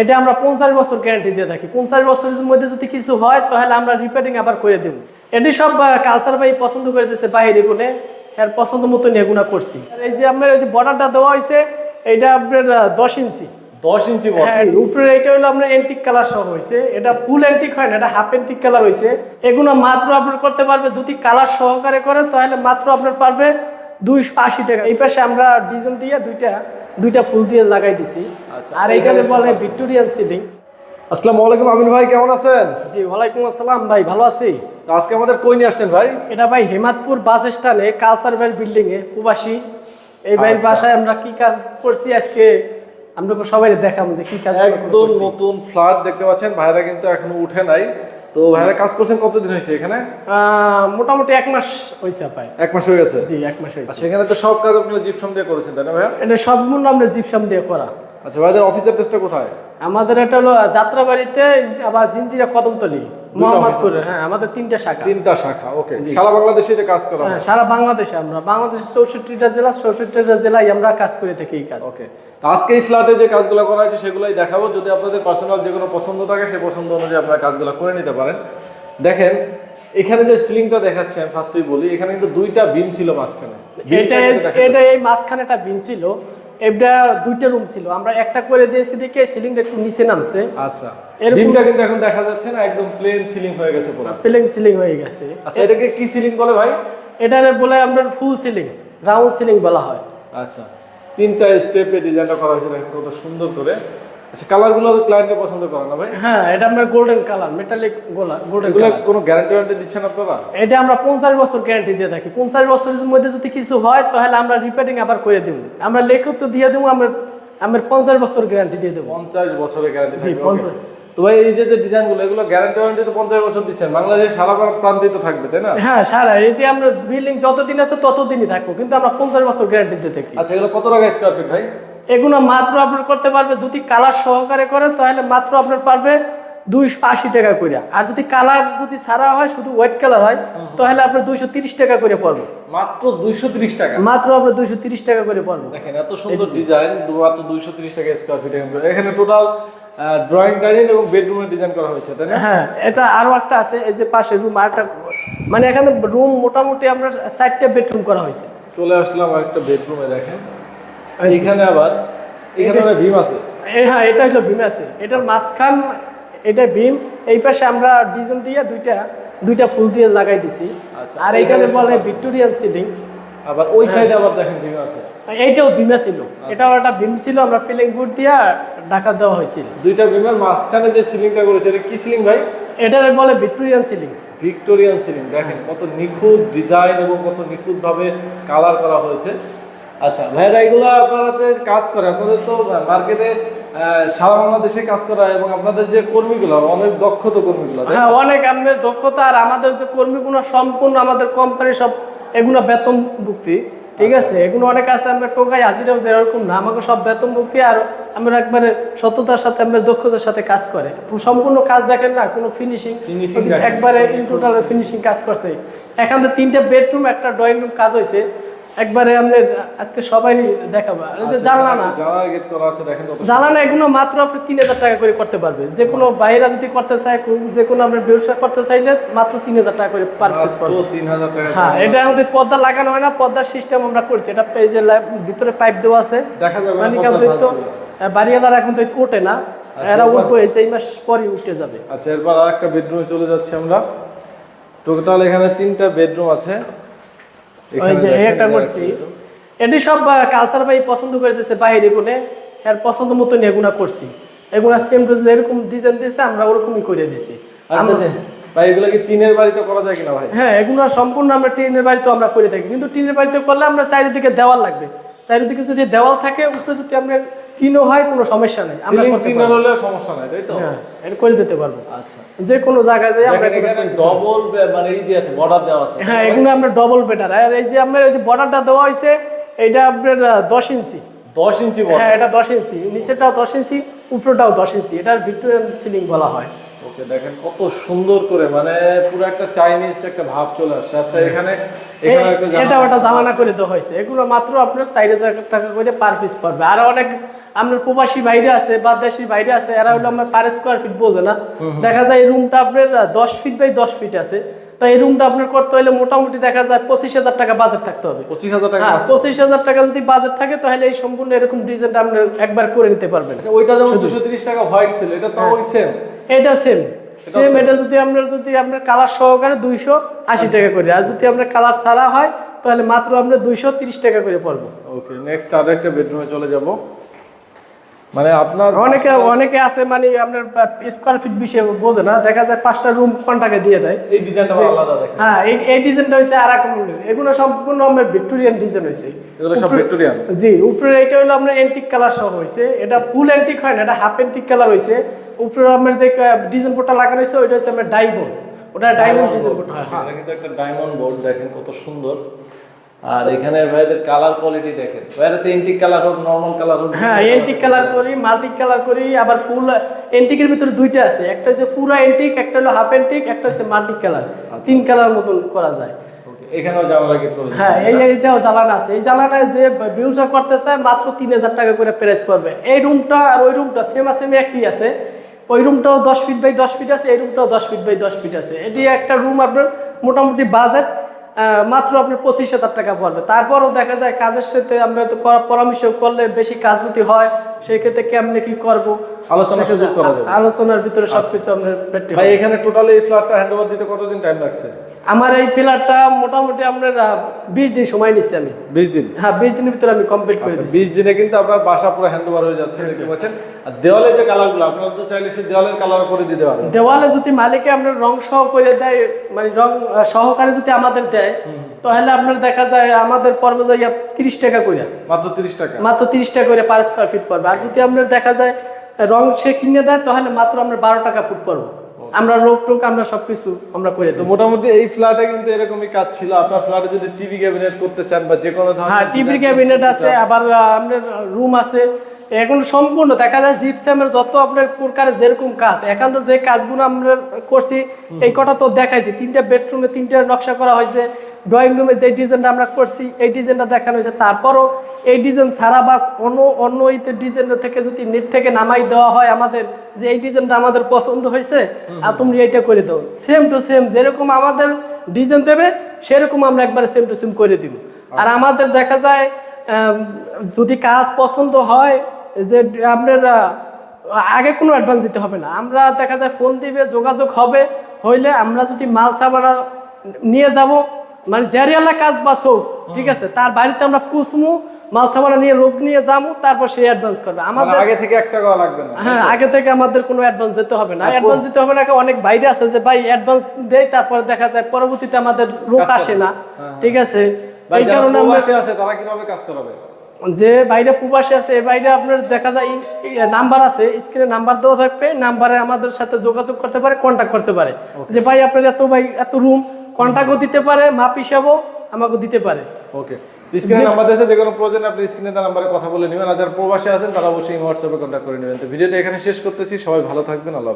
এটা আমরা পঞ্চাশ বছর গ্যারান্টি দিয়ে থাকি। পঞ্চাশ বছরের মধ্যে যদি কিছু হয় তাহলে আমরা রিপেয়ারিং আবার করে দেব। এটি সব কালচার ভাই পছন্দ করে দিয়েছে বাইরে গুনে এর পছন্দ মতো এগুনা করছি। এই যে আপনার এই যে বর্ডারটা দেওয়া হয়েছে এটা আপনার দশ ইঞ্চি। দশ ইঞ্চি হ্যাঁ উপরে এটা হলো আপনার এন্টিক কালার সহ হয়েছে। এটা ফুল এন্টিক হয় না এটা হাফ এন্টিক কালার হয়েছে। এগুলো মাত্র আপনার করতে পারবে যদি কালার সহকারে করে তাহলে মাত্র আপনার পারবে দুইশো আশি টাকা। এই পাশে আমরা ডিজেল দিয়ে দুইটা দুইটা ফুল দিয়ে লাগাই দিছি। আচ্ছা, আর এখানে বলে ভিক্টোরিয়ান সিলিং। আসসালামু আলাইকুম আমিন ভাই কেমন আছেন? জি ওয়ালাইকুম আসসালাম ভাই ভালো আছি। তো আজকে আমাদের কই নিয়ে আসছেন ভাই? এটা ভাই হেমাদপুর বাস স্ট্যান্ডে কাসার বিল্ডিং এ প্রবাসী। এই ভাইয়ের আচ্ছা। বাসায় আমরা কি কাজ করছি আজকে? আমরা সবাই দেখাম যে কি কাজ একদম নতুন ফ্ল্যাট দেখতে পাচ্ছেন ভাইরা কিন্তু এখনও উঠে নাই। তো ভাইরা কাজ করছেন কতদিন হয়েছে এখানে? মোটামুটি এক মাস হয়েছে ভাই এক মাস হয়ে গেছে? জি এক মাস হয়েছে। আচ্ছা এখানে তো সব কাজ আপনারা জিপসাম দিয়ে করেছেন তাই না ভাইয়া? এটা সম্পূর্ণ আমরা জিপসাম দিয়ে করা। আচ্ছা ভাইদের অফিসের টেস্টটা কোথায়? আমাদের এটা হলো যাত্রাবাড়িতে আবার জিনজিরা কদমতলি মোহাম্মদপুরে। হ্যাঁ আমাদের তিনটা শাখা। তিনটা শাখা ওকে সারা বাংলাদেশে যে কাজ করা হয়। হ্যাঁ, সারা বাংলাদেশে আমরা। বাংলাদেশের চৌষট্টিটা জেলা চৌষট্টিটা জেলায় আমরা কাজ করে থাকি এই কাজ। ওকে তো আজকে এই ফ্ল্যাটে যে কাজগুলো করা হয়েছে সেগুলোই দেখাবো। যদি আপনাদের পার্সোনাল যে কোনো পছন্দ থাকে সেই পছন্দ অনুযায়ী আপনারা কাজগুলো করে নিতে পারেন। দেখেন এখানে যে সিলিংটা দেখাচ্ছি আমি ফার্স্টেই বলি এখানে কিন্তু দুইটা বিম ছিল মাঝখানে। এটা এটা এই মাঝখানে একটা বিন ছিল। এটা দুইটা রুম ছিল। আমরা একটা করে দিয়েছি দেখে সিলিংটা একটু নিচে নামছে। আচ্ছা। বিমটা কিন্তু এখন দেখা যাচ্ছে না একদম প্লেন সিলিং হয়ে গেছে পুরো। প্লেন সিলিং হয়ে গেছে। আচ্ছা এটাকে কি সিলিং বলে ভাই? এটা বলে আমরা ফুল সিলিং রাউন্ড সিলিং বলা হয়। আচ্ছা। তিনটা স্টেপে ডিজাইনটা করা হয়েছে দেখেন কত সুন্দর করে। আচ্ছা কালারগুলো ক্লায়েন্টকে পছন্দ করে না ভাই? হ্যাঁ এটা আমরা গোল্ডেন কালার মেটালিক গোলা গোল্ডেন এগুলো কোনো গ্যারান্টি ওয়ারেন্টি দিচ্ছেন আপনারা? এটা আমরা পঞ্চাশ বছর গ্যারান্টি দিয়ে থাকি। পঞ্চাশ বছরের মধ্যে যদি কিছু হয় তাহলে আমরা রিপেয়ারিং আবার করে দেবো। আমরা লেখক তো দিয়ে দেবো আমরা আমরা পঞ্চাশ বছর গ্যারান্টি দিয়ে দেব। পঞ্চাশ বছরের গ্যারান্টি থাকবে। তো ভাই এই যে ডিজাইনগুলো এগুলো গ্যারান্টি ওয়ারেন্টি তো পঞ্চাশ বছর দিচ্ছেন। বাংলাদেশের সারা প্রান্তে তো থাকবে তাই না? হ্যাঁ সারা। এটি আমরা বিল্ডিং যতদিন আছে ততদিনই থাকব কিন্তু আমরা পঞ্চাশ বছর গ্যারান্টি দিয়ে থাকি। আচ্ছা এগুলো কত টাকা স্কোয়ার ফিট ভাই? এগুলো মাত্র আপনার করতে পারবে যদি কালার সহকারে করে তাহলে মাত্র আপনার পারবে দুইশো আশি টাকা করে। আর যদি কালার যদি ছাড়া হয় শুধু হোয়াইট কালার হয় তাহলে আপনার দুইশো তিরিশ টাকা করে পড়বে। মাত্র দুইশো তিরিশ টাকা? মাত্র আপনার দুইশো তিরিশ টাকা করে পড়বে। দেখেন এত সুন্দর ডিজাইন মাত্র দুইশো তিরিশ টাকা স্কোয়ার ফিট এখানে টোটাল ড্রয়িং ডাইনিং এবং বেডরুমের ডিজাইন করা হয়েছে তাই না? হ্যাঁ এটা আরও একটা আছে এই যে পাশে রুম আরেকটা মানে এখানে রুম মোটামুটি আমরা চারটে বেডরুম করা হয়েছে। চলে আসলাম একটা বেডরুমে দেখেন। এখানে আবার এখানে ভীম আছে। হ্যাঁ এটা হলো ভীম আছে। এটার মাঝখান এটা ভীম এই পাশে আমরা ডিজাইন দিয়ে দুইটা দুইটা ফুল দিয়ে লাগাই দিছি। আচ্ছা, আর এখানে বলে ভিক্টোরিয়ান সিলিং। আবার ওই সাইডে আবার দেখেন ভীম আছে। এইটাও ভীমা ছিল। এটাও একটা ভীম ছিল আমরা পিলিং বুট দিয়ে ঢাকা দেওয়া হয়েছিল। দুইটা ভীমের মাঝখানে যে সিলিংটা করেছে এটা কি সিলিং ভাই? এটার বলে ভিক্টোরিয়ান সিলিং ভিক্টোরিয়ান সিলিং দেখেন কত নিখুঁত ডিজাইন এবং কত নিখুঁত ভাবে কালার করা হয়েছে। আচ্ছা ভাইরা এগুলো আপনাদের কাজ করে আপনাদের তো মার্কেটে সারা বাংলাদেশে কাজ করা এবং আপনাদের যে কর্মীগুলো অনেক দক্ষ তো? কর্মীগুলো হ্যাঁ অনেক আমাদের দক্ষতা আর আমাদের যে কর্মীগুলো সম্পূর্ণ আমাদের কোম্পানি সব এগুলো বেতন ভুক্তি ঠিক আছে? এগুলো অনেক আছে আমরা টোকাই হাজিরাও যেরকম না আমাকে সব বেতন ভুক্তি আর আমরা একবারে সততার সাথে আমরা দক্ষতার সাথে কাজ করে। সম্পূর্ণ কাজ দেখেন না কোনো ফিনিশিং একবারে ইন টোটাল ফিনিশিং কাজ করছে। এখান থেকে তিনটা বেডরুম একটা ড্রয়িং রুম কাজ হয়েছে একবারে আমরা আজকে সবাই দেখাবো। যে জানলা না। জানালা এগুলো মাত্র আপনি তিন হাজার টাকা করে করতে পারবে। যে কোনো বাইরে যদি করতে চায় যে কোনো আপনার ব্যবসা করতে চাইলে মাত্র তিন হাজার টাকা করে পার পিস পারবে হ্যাঁ এটা আমাদের পর্দা লাগানো হয় না পর্দার সিস্টেম আমরা করছি। এটা এই যে ভিতরে পাইপ দেওয়া আছে। দেখা যাবে মানে কেউ তো। বাড়িওয়ালার এখন তো ওঠে না। এরা এবার- উঠবো এই এই মাস পরে উঠে যাবে। আচ্ছা এরপর আর একটা বেডরুমে চলে যাচ্ছি আমরা। টোটাল এখানে তিনটা বেডরুম আছে। ওই যে একটা করছি। এটি সব কালচার ভাই পছন্দ করতেছে বাইরে এর পছন্দ মতন এগুলা করছি। এগুলা সেম টু যেরকম ডিজাইন দিয়েছে আমরা ওরকমই করে দিছি। আচ্ছা ভাই এগুলো কি টিনের বাড়িতে করা যায় কিনা ভাই? হ্যাঁ এগুলো সম্পূর্ণ আমরা টিনের বাড়িতে আমরা করে থাকি। কিন্তু টিনের বাড়িতে করলে আমরা চারিদিকে দেওয়াল লাগবে। চারিদিকে যদি দেওয়াল থাকে উপরে যদি আমরা টিনও হয় কোনো সমস্যা নেই। আমরা করতে হলে সমস্যা নাই তাই তো? হ্যাঁ এটা করে দিতে পারব। আচ্ছা। যে কোনো জায়গায় যাই আমরা ডবল মানে এই দিয়ে আছে বর্ডার দেওয়া আছে। হ্যাঁ এগুলো আমরা ডবল বেটার আর এই যে আপনার এই যে বর্ডারটা দেওয়া হয়েছে এইটা আপনার আহ, দশ ইঞ্চি। 10 ইঞ্চি বড় হ্যাঁ এটা দশ ইঞ্চি। নিচেটাও দশ ইঞ্চি উপরটাও দশ ইঞ্চি। এটার ভিক্টোরিয়ান সিলিং বলা হয়। ওকে দেখেন কত সুন্দর করে মানে পুরো একটা চাইনিজ একটা ভাব চলে আসছে। আচ্ছা এখানে এখানে এটা ওটা জ্বালানা করে দেওয়া হয়েছে। এগুলো মাত্র আপনার চার হাজার টাকা করে পার পিস পড়বে। আর অনেক আপনার প্রবাসী বাইরে আছে বা বাইরে আছে এরা হলো আমার পার স্কোয়ার ফিট বোঝে না। দেখা যায় এই রুমটা আপনার দশ ফিট বাই দশ ফিট আছে। তো এই রুমটা আপনার করতে হলে মোটামুটি দেখা যায় পঁচিশ হাজার টাকা বাজেট থাকতে হবে। পঁচিশ হাজার টাকা হ্যাঁ পঁচিশ হাজার টাকা যদি বাজেট থাকে তাহলে এই সম্পূর্ণ এরকম ডিজাইনটা আপনি একবার করে নিতে পারবেন। আচ্ছা, ওইটা যেমন দুশো তিরিশ টাকা হোয়াইট ছিল এটা তো ওই সেম এটা সেম সেম এটা যদি আপনার যদি আপনার কালার সহকারে দুইশো আশি টাকা করে। আর যদি আপনার কালার ছাড়া হয় তাহলে মাত্র আপনার দুইশো তিরিশ টাকা করে পড়ব। ওকে নেক্সট আর একটা বেডরুমে চলে যাব। মানে আপনার অনেকে অনেকে আছে মানে আপনার স্কোয়ার ফিট বিষয়ে বোঝে না দেখা যায় পাঁচটা রুম কন্টাকে দিয়ে দেয়। এই ডিজাইনটা আলাদা দেখেন। হ্যাঁ এই এই ডিজাইনটা হচ্ছে আর এক এগুলো সম্পূর্ণ আপনার ভিক্টোরিয়ান ডিজাইন হয়েছে এগুলো সব ভিক্টোরিয়ান জি উপরে এটা হলো আপনার এন্টিক কালার সহ হয়েছে এটা ফুল এন্টিক হয় না এটা হাফ এন্টিক কালার হয়েছে উপরে আপনার যে ডিজাইন বোর্ডটা লাগানো হয়েছে ওইটা হচ্ছে আপনার ডাইমন্ড ওটা ডাইমন্ড ডিজাইন বোর্ড হ্যাঁ। এটা কিন্তু একটা ডায়মন্ড বোর্ড দেখেন কত সুন্দর। আর এখানে ভাইদের কালার কোয়ালিটি দেখেন। ভাইরা তিনটি কালার হোক নর্মাল কালার হোক হ্যাঁ এন্টিক কালার করি মাল্টি কালার করি আবার ফুল এন্টিকের ভিতরে দুইটা আছে। একটা হচ্ছে পুরো এন্টিক একটা হলো হাফ এন্টিক একটা হচ্ছে মাল্টি কালার তিন কালার মতন করা যায়। Okay, এখানেও জানালা গেট করে হ্যাঁ এই আছে। এই যে করতে চায় মাত্র তিন হাজার টাকা করে প্রাইস করবে এই রুমটা আর ওই রুমটা সেম সেম একই আছে। ওই রুমটাও দশ ফিট বাই দশ ফিট আছে এই রুমটাও দশ ফিট বাই দশ ফিট আছে। এটি একটা রুম আপনার মোটামুটি বাজেট মাত্র আপনার পঁচিশ হাজার টাকা পড়বে তারপরও দেখা যায় কাজের সাথে আমরা তো পরামর্শ করলে বেশি কাজ যদি হয় সেই ক্ষেত্রে কেমনে কি করব? আলোচনা সুযোগ করা যাবে। আলোচনার ভিতরে সবকিছু আপনার ভাই এখানে টোটালি ফ্ল্যাটটা হ্যান্ডওভার দিতে কতদিন টাইম লাগছে? আমার এই পিলারটা মোটামুটি আপনার বিশ দিন সময় নিচ্ছি আমি। বিশ দিন? হ্যাঁ বিশ দিনের ভিতরে আমি কমপ্লিট করে দিচ্ছি বিশ দিনে কিন্তু আপনার বাসা পুরো হ্যান্ডওভার হয়ে যাচ্ছে দেখতে পাচ্ছেন। আর দেওয়ালে যে কালারগুলো আপনারা তো চাইলে সেই দেওয়ালের কালার করে দিতে পারেন দেওয়ালে যদি মালিকে আপনার রং সহ করে দেয় মানে রং সহকারে যদি আমাদের দেয় তাহলে আপনার দেখা যায় আমাদের পর্ব যাইয়া তিরিশ টাকা করে মাত্র তিরিশ টাকা? মাত্র তিরিশ টাকা করে পার স্কোয়ার ফিট পড়বে। আর যদি আপনার দেখা যায় রং সে কিনে দেয় তাহলে মাত্র আমরা বারো টাকা ফুট পড়ব। আমরা লোক টোক আমরা সবকিছু আমরা করে তো মোটামুটি এই ফ্ল্যাটে কিন্তু এরকমই কাজ ছিল। আপনার ফ্ল্যাটে যদি টিভি ক্যাবিনেট করতে চান বা যে কোনো ধরনের হ্যাঁ টিভি ক্যাবিনেট আছে আবার আমাদের আপনার রুম আছে। এখন সম্পূর্ণ দেখা যায় জিপসামের যত আপনার প্রকারের যেরকম কাজ এখান যে কাজগুলো আমরা করছি এই কটা তো দেখাইছি। তিনটা বেডরুমে তিনটা নকশা করা হয়েছে। ড্রয়িং রুমে যে ডিজাইনটা আমরা করছি এই ডিজাইনটা দেখানো হয়েছে। তারপরও এই ডিজাইন ছাড়া বা অন্য অন্য ইতে ডিজাইনের থেকে যদি নেট থেকে নামাই দেওয়া হয় আমাদের যে এই ডিজাইনটা আমাদের পছন্দ হয়েছে আর তুমি এইটা করে দাও। সেম টু সেম যেরকম আমাদের ডিজাইন দেবে সেরকম আমরা একবারে সেম টু সেম করে দিব। আর আমাদের দেখা যায় যদি কাজ পছন্দ হয় যে আপনার আগে কোনো অ্যাডভান্স দিতে হবে না। আমরা দেখা যায় ফোন দিবে যোগাযোগ হবে হইলে আমরা যদি মাল সাবানা নিয়ে যাব মানে জারিয়ালা কাজ বা হোক ঠিক আছে তার বাড়িতে আমরা পুষমু মাল সাবানা নিয়ে লোক নিয়ে যাব তারপর সে অ্যাডভান্স করবে। মানে আমাদের আগে থেকে এক টাকাও লাগবে না হ্যাঁ আগে থেকে আমাদের কোনো অ্যাডভান্স দিতে হবে না। অ্যাডভান্স দিতে হবে না অনেক বাইরে আছে যে ভাই অ্যাডভান্স দেয় তারপরে দেখা যায় পরবর্তীতে আমাদের লোক আসে না। হ্যাঁ, ঠিক আছে এই কারণে আমরা আছে তারা কীভাবে কাজ করাবে? যে বাইরে প্রবাসী আছে এই বাইরে আপনার দেখা যায় নাম্বার আছে স্ক্রিনে নাম্বার দেওয়া থাকবে নাম্বারে আমাদের সাথে যোগাযোগ করতে পারে কন্ট্যাক্ট করতে পারে। যে ভাই আপনার এত ভাই এত রুম কন্ট্যাক্টও দিতে পারে মাপ হিসাবও আমাকে দিতে পারে। ওকে স্ক্রিনে নাম্বার দিয়েছে যে কোনো প্রয়োজন আপনি স্ক্রিনে তার নাম্বারে কথা বলে নেবেন। আর যারা প্রবাসী আছেন তারা অবশ্যই হোয়াটসঅ্যাপে কন্ট্যাক্ট করে নেবেন। তো ভিডিওটা এখানে শেষ করতেছি। সবাই ভালো থাকবেন। আল্লাহ।